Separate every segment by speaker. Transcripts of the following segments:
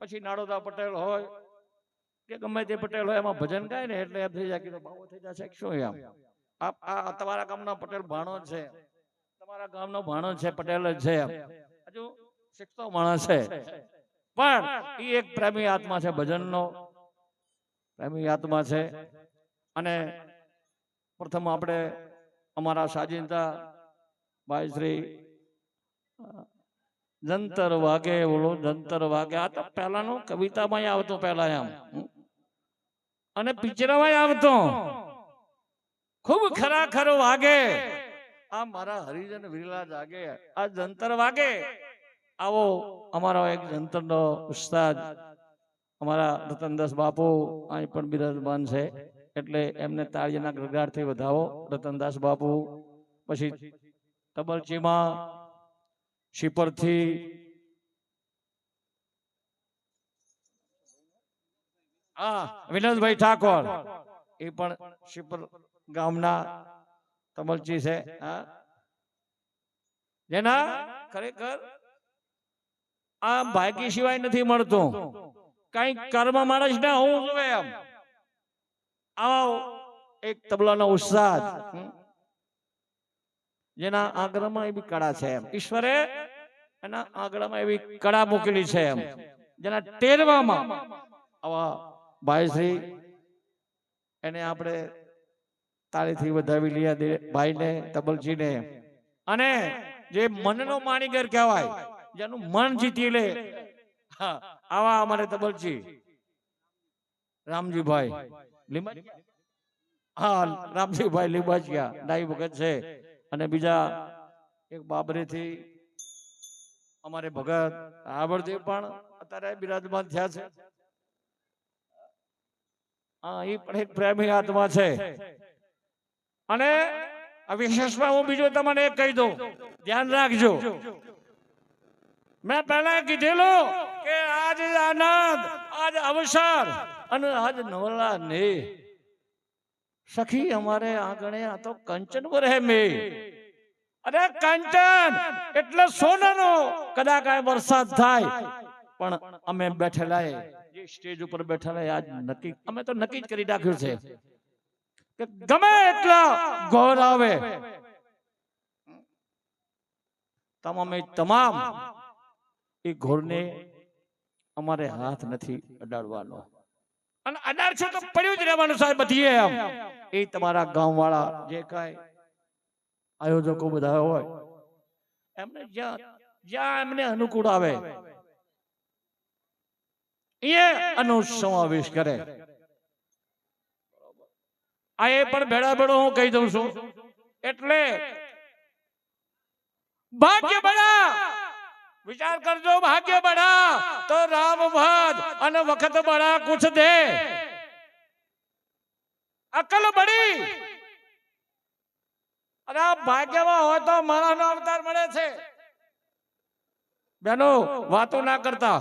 Speaker 1: પછી નાડોદા પટેલ હોય, કે ગમે તે પટેલ હોય, એમાં ભજન ગાય ને એટલે એમ થઈ જાય કે તો બાવો થઈ જશે શું એમ? આ તમારા ગામના પટેલ ભાણો છે. તમારા ગામનો ભાણો છે, પટેલ છે હજુ શીખતો માણસ છે. પણ એ એક પ્રેમી આત્મા છે ભજનનો. પ્રેમી આત્મા છે. અને પ્રથમ આપણે અમારા સાજિંદા ભાઈ શ્રી જંતર વાગે ઓલો જંતર વાગે. આ તો પહેલાનું કવિતામાં આવતો પહેલા એમ. અને પિક્ચરમાં આવતો. ખૂબ ખરાખર વાગે. આ મારા હરિજન વિરલા જાગે. આ જંતર વાગે. આવો અમારો એક જંતરનો ઉસ્તાદ. અમારા રતનદાસ બાપુ અહીં પણ બિરાજમાન છે. એટલે એમને તાળીના ગરગાડથી વધાવો. રતનદાસ બાપુ, પછી તબલચીમાં શીપરથી હા વિનોદભાઈ ઠાકોર. એ પણ શિપર ગામના તમલચી છે હા. જેના ખરેખર આ ભાગ્ય સિવાય નથી મળતું. કઈ કર્મ માણસ ને હું જોવે એમ. આવો એક તબલાનો ઉત્સાહ જેના જેના એ એવી કળા છે એમ. ઈશ્વરે એના આંગળામાં એવી કળા મૂકેલી છે એમ. જેના ટેરવામાં આવા ભાઈશ્રી એને આપણે તાળીથી વધાવી લીયા ભાઈને, તબલજીને. અને જે મનનો માણીગર કહેવાય, જેનું મન જીતી લે. આવા અમારે તબલજી. રામજીભાઈ હા, રામજીભાઈ લીંબાચિયા ડાઈ વખત છે. અને બીજા એક બાબરેથી અમારે ભગત આવડદેવ પણ અત્યારે બિરાજમાન થયા છે. હા, એ પણ એક પ્રેમી આત્મા છે. અને વિશેષમાં હું બીજું તમને એક કહી દઉં. ધ્યાન રાખજો. મેં પહેલા કીધેલું કે આજ આનંદ, આજ અવસર અને આજ નવલા ને સખી, અમારે આંગણે આ તો કંચન વરે મે. અરે કાંચન, એટલે સોનાનો કદાચ વરસાદ થાય, પણ અમે બેઠેલા જે સ્ટેજ ઉપર બેઠેલા આજ નક્કી, અમે તો નક્કી જ કરી રાખ્યું છે કે ગમે એટલા ગોર આવે. તમામે તમામ એ ઘોરને અમારે હાથ નથી અડાડવાનો. અને અડાડ છે તો પડ્યું જ રહેવાનું સાહેબ બધીએ એમ. એ તમારા ગામવાળા જે કાંઈ આયોજકો બધા હોય. એમને જ્યાં જ્યાં એમને અનુકૂળ આવે, એ આનો સમાવેશ કરે. આ એ પણ ભેળા ભેળો હું કહી દઉં છું. એટલે ભાગ્ય બળા! વિચાર કરજો, ભાગ્ય બળા! તો રામ ભદ અને વખત બળા કુછ દે અકલ બળી! અરે આ ભાગ્યમાં હોય તો માણસનો અવતાર મળે છે. બેનો, વાતો ના કરતા.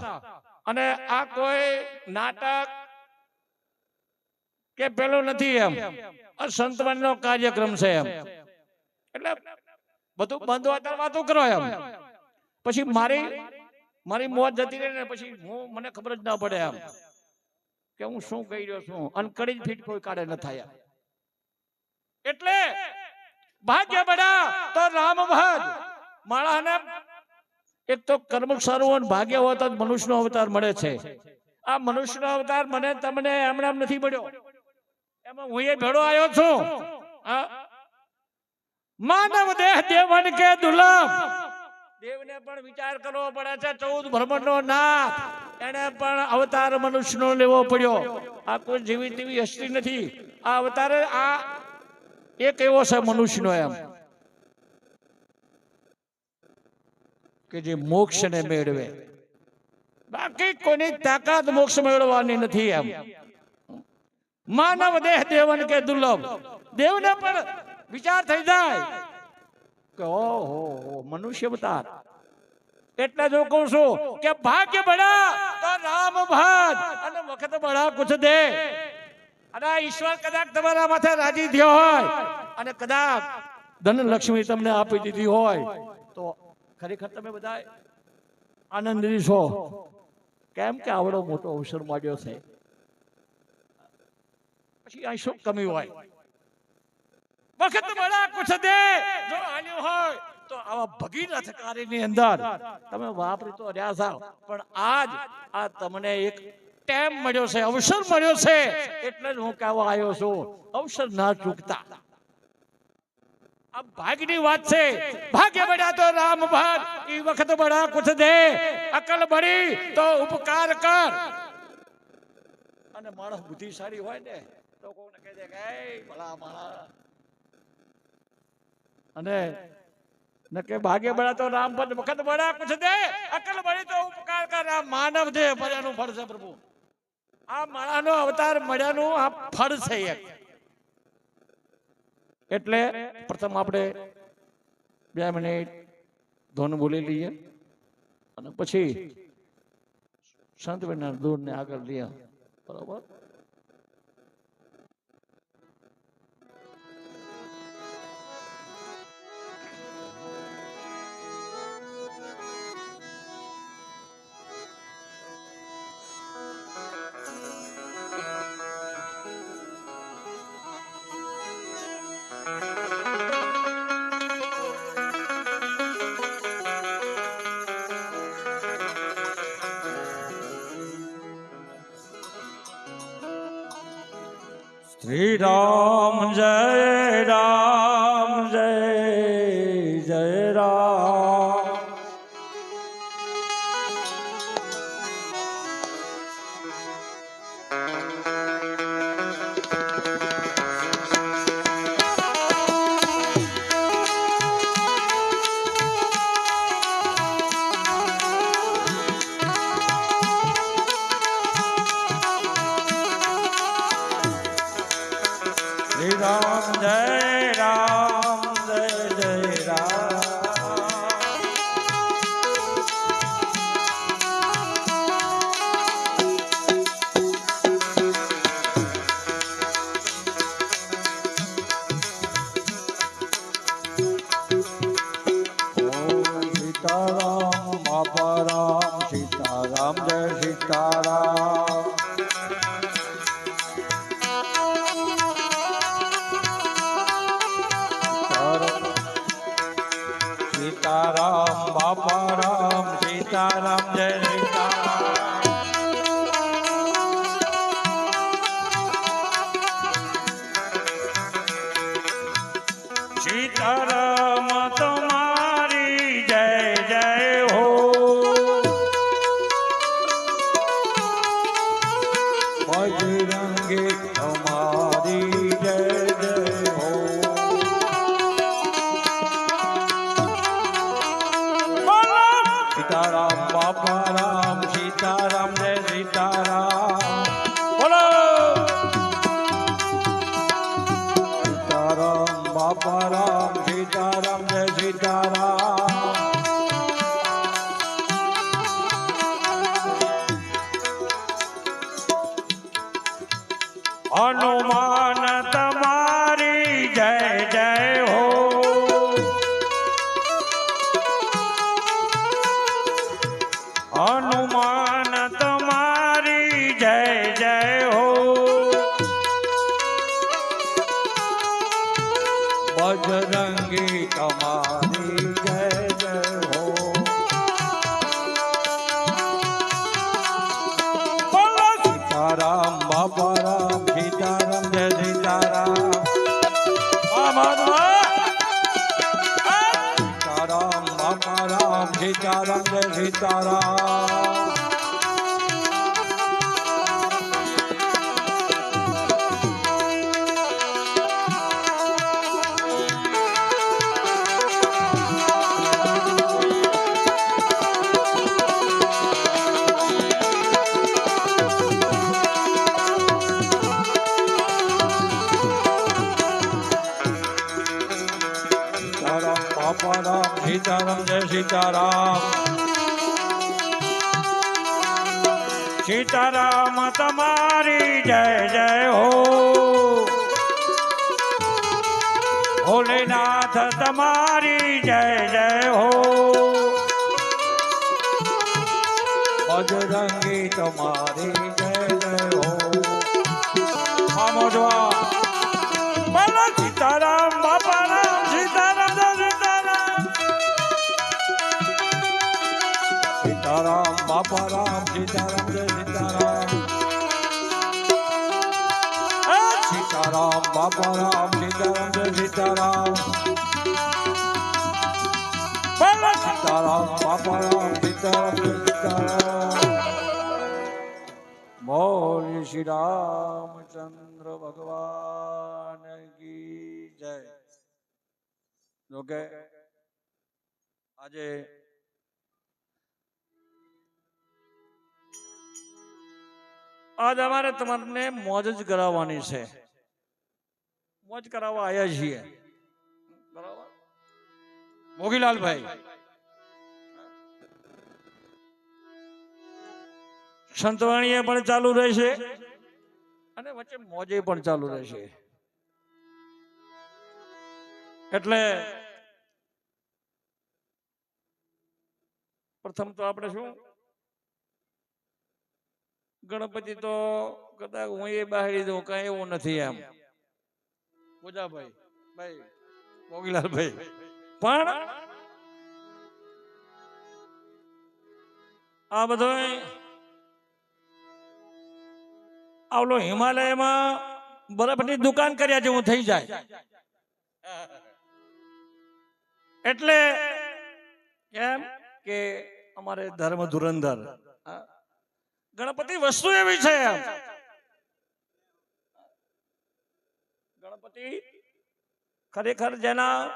Speaker 1: અને આ કોઈ નાટક કે પેલો નથી એમ. આ સંતવાણીનો કાર્યક્રમ છે એમ. એટલે બધું બંધ વાતો કરો એમ. પછી મારી મારી મોત જતી રહે ને પછી હું, મને ખબર જ ના પડે એમ. કે હું શું કહી રહ્યો છું? અને કડી ફીટ કોઈ કાઢે ન થાય એટલે ભાગ્ય બડા તો રામ ભજ માળાને એક તો કર્મ સારું હોય ભાગ્ય હોય તો મનુષ્યનો અવતાર મળે છે. આ મનુષ્યનો અવતાર મને તમને એમણે એમ નથી મળ્યો. એમાં હું એ ભેડો આવ્યો છું. માનવ દેહ દેવન કે દુર્લભ? દેવને પણ વિચાર કરવો પડે છે. ચૌદ બ્રહ્માંડનો નાથ. એને પણ અવતાર મનુષ્યનો લેવો પડ્યો. આ કોઈ જીવી તેવી હસ્તી નથી. આ અવતાર આ એક એવો છે મનુષ્યનો એમ કે જે મોક્ષને મેળવે બાકી કોઈની તાકાત મોક્ષ મેળવવાની નથી એમ માનવ દેહ દેવન કે દુર્લભ દેવને પણ વિચાર થઈ જાય કે ઓહો મનુષ્ય અવતાર એટલે જો કહું છું કે ભાગ્ય બળા તો રામ ભજ અને વખત બળા કુછ દે અને ઈશ્વર કદાચ તમારા માથે રાજી થયો હોય અને કદાચ ધન લક્ષ્મી તમને આપી દીધી હોય, તો ખરેખર તમે બધા આનંદી છો. કેમ કે આવડો મોટો અવસર મળ્યો છે. પછી અહીં શું કમી હોય? વખત બડા કુછ દે જો આલ્યો હોય, તો આવા ભગીરથ કાર્યની અંદર તમે વાપરી તો રહ્યા પણ આજ આ તમને એક ટાઈમ મળ્યો છે, અવસર મળ્યો છે. એટલે જ હું કહેવા આવ્યો છું, અવસર ના ચૂકતા. ભાગની વાત છે. ભાગ્ય બડા તો રામ ભાગ, ઈ વખત બડા કુછ દે. અકલ બળી તો ઉપકાર કર. અને માણસ બુદ્ધિશાળી હોય ને, તો કોઈને કહે છે કે ભલા માણસ. અને નકે ભાગે બળ્યા તો રામ પદ વખત બળા કુછ દે. અકલ બળી તો ઉપકાર કર. માનવ દે મળ્યાનું ફળ છે પ્રભુ. આ માળાનો અવતાર મળ્યાનું આ ફળ છે એક. એટલે પ્રથમ આપણે બે મિનિટ ધોન બોલી લઈએ અને પછી સંત વિના દૂર ને આગળ લઈએ. બરોબર?
Speaker 2: શ્રી રામ જય. બાપા રામ સીતારામ જય સીતારામ બોલો! સીતારામ બાપા રામ સીતારામ જય સીતારામ સીતારામ જય સીતારામ રામ સીતારામ જય સીતારામ સીતારામ તમારી જય જય હો ભોલેનાથ તમારી જય જય હો બજરંગી તમારી બોલ શ્રી રામચંદ્ર ભગવાન કી જય જોકે આજે
Speaker 1: આજ અમારે તમને મોજ જ કરાવવાની છે મોજ કરાવવા આવ્યા છીએ. બરાબર? મોગીલાલભાઈ. સંતવાણીએ પણ ચાલુ રહેશે. અને વચ્ચે મોજે પણ ચાલુ રહેશે. એટલે પ્રથમ તો આપણે શું? ગણપતિ તો કદાચ હું એ બહારી દઉં કઈ એવું નથી એમ. પણ આ બધો આવલો હિમાલયમાં બરફની દુકાન કર્યા જેવું થઈ જાય. એટલે કેમ કે અમારે ધર્મ ધુરંધર ગણપતિ વસ્તુ એવી છે એમ. ગણપતિ ખરેખર જેના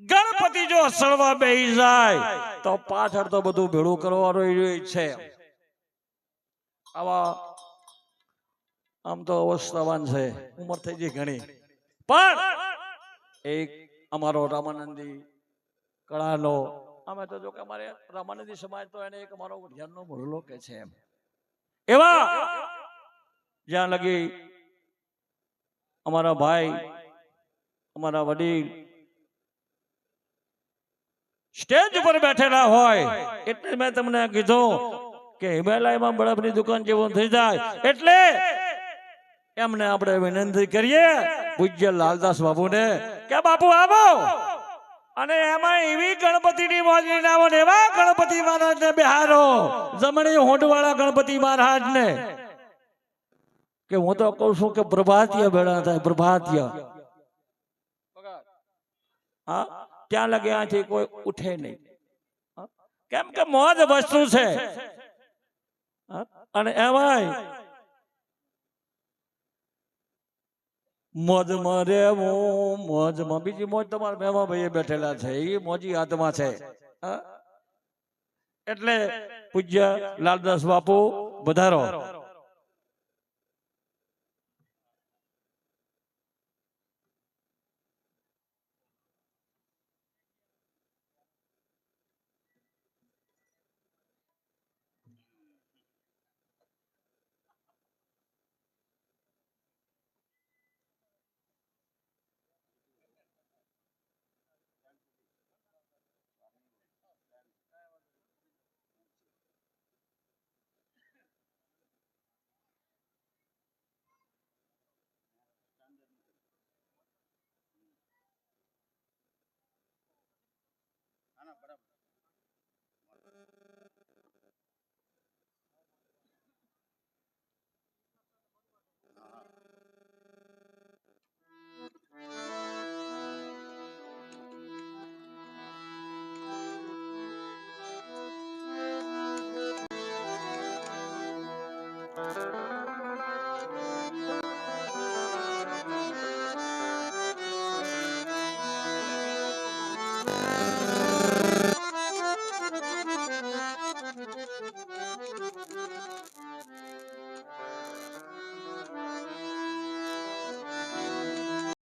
Speaker 1: ગણપતિ જો સળવા બેહી જાય, તો પાછળ તો બધું ભેળું કરવાનું છે. આવા આમ તો અવસ્થાવાન છે, ઉંમર થઈ ગઈ ઘણી. પણ એક અમારો રામાનંદી કળાનો, અમે તો જો કે અમારે રામાનંદી સમાજ તો એને એક અમારો ધ્યાનનો ભરલો કે છે એમ. એવા જ્યાં લગી અમારા ભાઈ, અમારા વડીલ સ્ટેજ ઉપર બેઠેલા હોય, એટલે મેં તમને કીધું કે હિમાલયમાં બરફની દુકાન જેવું થઈ જાય, એટલે એમને આપણે વિનંતી કરીએ પૂજ્ય લાલદાસ બાબુને કે, બાપુ, આવો. અને એમાં એવી ગણપતિની મોજની નામો ને એવા ગણપતિ મહારાજને બિહારો, જમણી હોંડવાળા ગણપતિ મહારાજને. કે હું તો કહું છું કે પ્રભાતીય ભેળા થાય પ્રભાતીય હા ત્યાં લગે આથી કોઈ ઉઠે નહીં કેમ કે મોજ વસ્તુ છે? અને એમાંય મોજમાં રહેવું મોજમાં બીજી મોજ તમારા મહેમા ભાઈ બેઠેલા છે એ મોજી આત્મા છે હા? એટલે પૂજ્ય લાલદાસ બાપુ વધારો